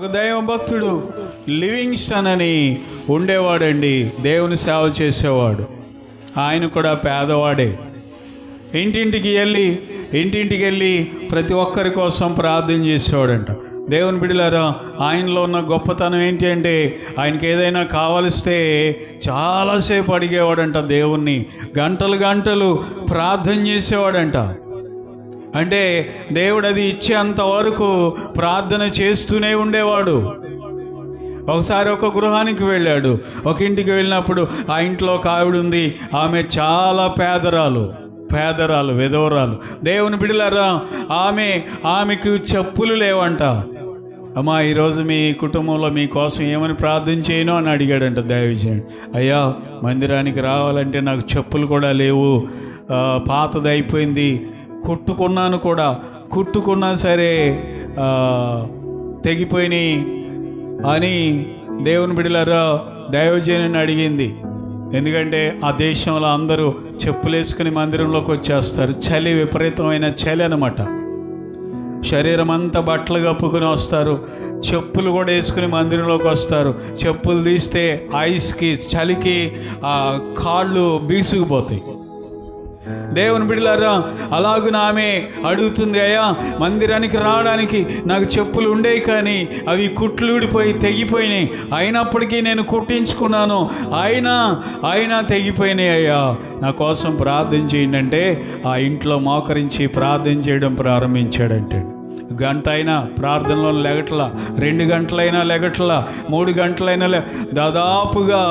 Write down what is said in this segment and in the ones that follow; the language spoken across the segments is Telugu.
ఒక దైవ భక్తుడు లివింగ్స్టన్ అని ఉండేవాడండి. దేవుని సేవ చేసేవాడు. ఆయన కూడా పేదవాడే. ఇంటింటికి వెళ్ళి ఇంటింటికి వెళ్ళి ప్రతి ఒక్కరి కోసం ప్రార్థన చేసేవాడంట. దేవుని బిడ్డలారా ఆయనలో ఉన్న గొప్పతనం ఏంటి అంటే ఆయనకి ఏదైనా కావలిస్తే చాలాసేపు అడిగేవాడంట దేవుణ్ణి. గంటలు గంటలు ప్రార్థన చేసేవాడంట. అంటే దేవుడు అది ఇచ్చేంత వరకు ప్రార్థన చేస్తూనే ఉండేవాడు. ఒకసారి ఒక గృహానికి వెళ్ళాడు. ఒక ఇంటికి వెళ్ళినప్పుడు ఆ ఇంట్లో ఒక ఆవిడ ఉంది. ఆమె చాలా పేదరాలు పేదరాలు విధవరాలు. దేవుని బిడలారా ఆమె ఆమెకు చెప్పులు లేవంట. అమ్మా ఈరోజు మీ కుటుంబంలో మీకోసం ఏమని ప్రార్థన చేయను అని అడిగాడంట దయవిజయుడు అయ్యా మందిరానికి రావాలంటే నాకు చెప్పులు కూడా లేవు. పాతది అయిపోయింది కుట్టుకున్నాను కూడా. కుట్టుకున్నా సరే తెగిపోయినాయి అని దేవుని బిడలారా దైవజనుని అడిగింది. ఎందుకంటే ఆ దేశంలో అందరూ చెప్పులేసుకుని మందిరంలోకి వచ్చేస్తారు. చలి విపరీతమైన చలి అనమాట శరీరం అంతా బట్టలు కప్పుకొని వస్తారు. చెప్పులు కూడా వేసుకుని మందిరంలోకి వస్తారు. చెప్పులు తీస్తే ఐస్కి చలికి ఆ కాళ్ళు బీసుకుపోతాయి. దేవుని బిడ్డలారా అలాగున ఆమె అడుగుతుంది అయ్యా మందిరానికి రావడానికి నాకు చెప్పులు ఉండేవి కానీ అవి కుట్లుడిపోయి తెగిపోయినాయి. అయినప్పటికీ నేను కుట్టించుకున్నాను. అయినా అయినా తెగిపోయినాయి అయ్యా. నా కోసం ప్రార్థన చేయండి అంటే ఆ ఇంట్లో మోకరించి ప్రార్థన చేయడం ప్రారంభించాడంటే. గంట అయినా ప్రార్థనలో లెగట్ల రెండు గంటలైనా లెగట్ల మూడు గంటలైనా లే దాదాపుగా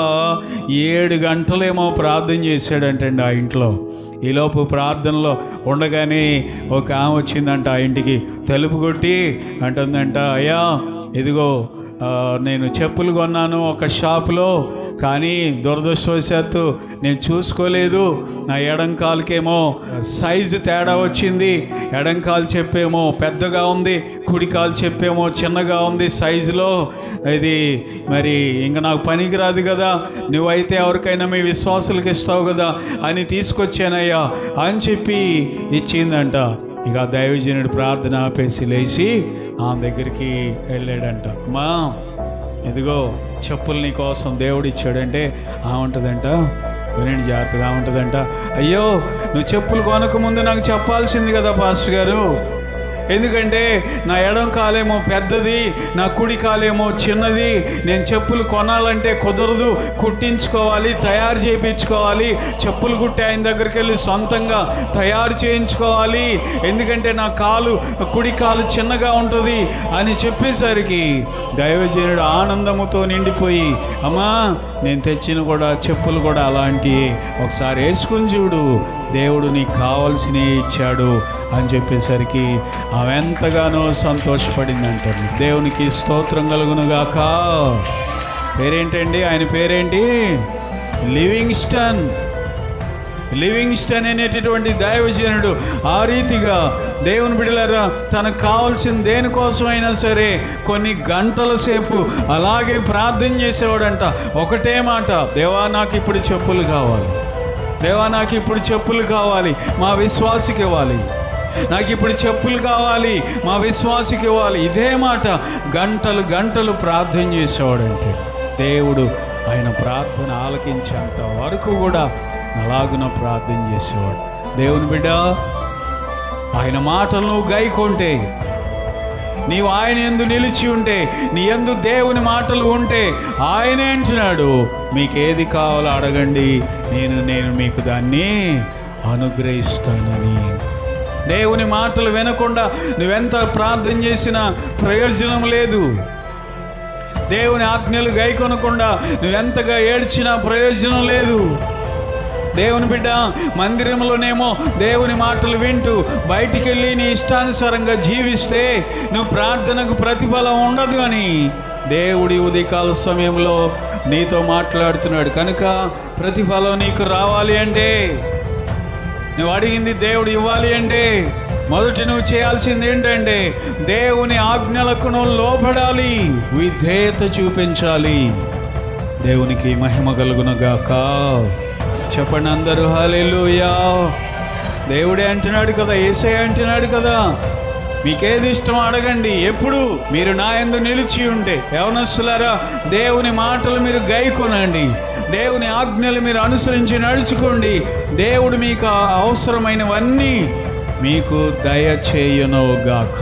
ఏడు గంటలేమో ప్రార్థన చేశాడంటండి ఆ ఇంట్లో. ఈలోపు ప్రార్థనలో ఉండగానే ఒక ఆమె వచ్చిందంట ఆ ఇంటికి తలుపు కొట్టి అంటుందంట అయ్యా ఇదిగో నేను చెప్పులు కొన్నాను ఒక షాప్లో కానీ దురదృష్టవశాత్తు నేను చూసుకోలేదు. నా ఎడం కాలుకేమో సైజు తేడా వచ్చింది. ఎడం కాలు చెప్పేమో పెద్దగా ఉంది కుడి కాలు చెప్పేమో చిన్నగా ఉంది సైజులో. ఇది మరి ఇంకా నాకు పనికిరాదు కదా నువ్వైతే ఎవరికైనా మీ విశ్వాసులకు ఇస్తావు కదా అని తీసుకొచ్చానయ్యా అని చెప్పి ఇచ్చిందంట. ఇక ఆ దైవజనుడు ప్రార్థన ఆపేసి లేచి ఆమె దగ్గరికి వెళ్ళాడంట. మా ఇదిగో చెప్పులు నీ కోసం దేవుడు ఇచ్చాడంటే ఆ ఉంటుందంట వినండి జాగ్రత్తగా ఉంటుందంట అయ్యో నువ్వు చెప్పులు కొనకముందు నాకు చెప్పాల్సింది కదా పాస్టర్ గారు. ఎందుకంటే నా ఎడం కాలేమో పెద్దది నా కుడి కాలేమో చిన్నది. నేను చెప్పులు కొనాలంటే కుదరదు కుట్టించుకోవాలి తయారు చేయించుకోవాలి. చెప్పులు కుట్టే ఆయన దగ్గరికి వెళ్ళి సొంతంగా తయారు చేయించుకోవాలి. ఎందుకంటే నా కాలు కుడి కాలు చిన్నగా ఉంటుంది అని చెప్పేసరికి దైవజనుడు ఆనందముతో నిండిపోయి అమ్మా నేను తెచ్చిన కూడా చెప్పులు కూడా అలాంటివి ఒకసారి వేసుకుని చూడు. దేవుడు నీకు కావాల్సినవి ఇచ్చాడు. అని చెప్పేసరికి ఆమె ఎంతగానో సంతోషపడింది అంటారు దేవునికి స్తోత్రం కలుగునుగాక. పేరేంటండి? ఆయన పేరేంటి? లివింగ్స్టన్. లివింగ్స్టన్ అనేటటువంటి దైవజనుడు ఆ రీతిగా దేవుని బిడలారా తనకు కావాల్సిన దేనికోసమైనా సరే కొన్ని గంటల సేపు అలాగే ప్రార్థన చేసేవాడంట. ఒకటే మాట దేవా నాకు ఇప్పుడు చెప్పులు కావాలి. దేవా నాకు ఇప్పుడు చెప్పులు కావాలి. మా విశ్వాసికి ఇవ్వాలి. నాకు ఇప్పుడు చెప్పులు కావాలి మా విశ్వాసికి ఇవ్వాలి. ఇదే మాట గంటలు గంటలు ప్రార్థన చేసేవాడంటే దేవుడు ఆయన ప్రార్థన ఆలకించేంత వరకు కూడా అలాగున ప్రార్థన చేసేవాడు. దేవుని బిడ్డ ఆయన మాటలు నువ్వు గైకొంటే నీవు ఆయన ఎందు నిలిచి ఉంటే నీ ఎందు దేవుని మాటలు ఉంటే ఆయనే అంటున్నాడు మీకేది కావాలో అడగండి నేను నేను మీకు దాన్ని అనుగ్రహిస్తానని. దేవుని మాటలు వినకుండా నువ్వెంత ప్రార్థన చేసినా ప్రయోజనం లేదు. దేవుని ఆజ్ఞలు గైకొనకుండా నువ్వెంతగా ఏడ్చినా ప్రయోజనం లేదు. దేవుని బిడ్డ మందిరంలోనేమో దేవుని మాటలు వింటూ బయటికి వెళ్ళి నీ ఇష్టానుసారంగా జీవిస్తే నువ్వు ప్రార్థనకు ప్రతిఫలం ఉండదు అని దేవుడి ఉదయకాల సమయంలో నీతో మాట్లాడుతున్నాడు. కనుక ప్రతిఫలం నీకు రావాలి అంటే నువ్వు అడిగింది దేవుడు ఇవ్వాలి అంటే మొదటి నువ్వు చేయాల్సింది ఏంటంటే దేవుని ఆజ్ఞలకు నువ్వు లోపడాలి విధేయత చూపించాలి. దేవునికి మహిమ కలుగునగాక చెప్పండి అందరూ హాలేలుయా దేవుడే అంటున్నాడు కదా ఏసే అంటున్నాడు కదా మీకేది ఇష్టం అడగండి. ఎప్పుడు మీరు నా ఎందు నిలిచి ఉంటే యవనస్తులారా దేవుని మాటలు మీరు గైకొనండి. దేవుని ఆజ్ఞలు మీరు అనుసరించి నడుచుకోండి. దేవుడు మీకు అవసరమైనవన్నీ మీకు దయచేయనుగాక.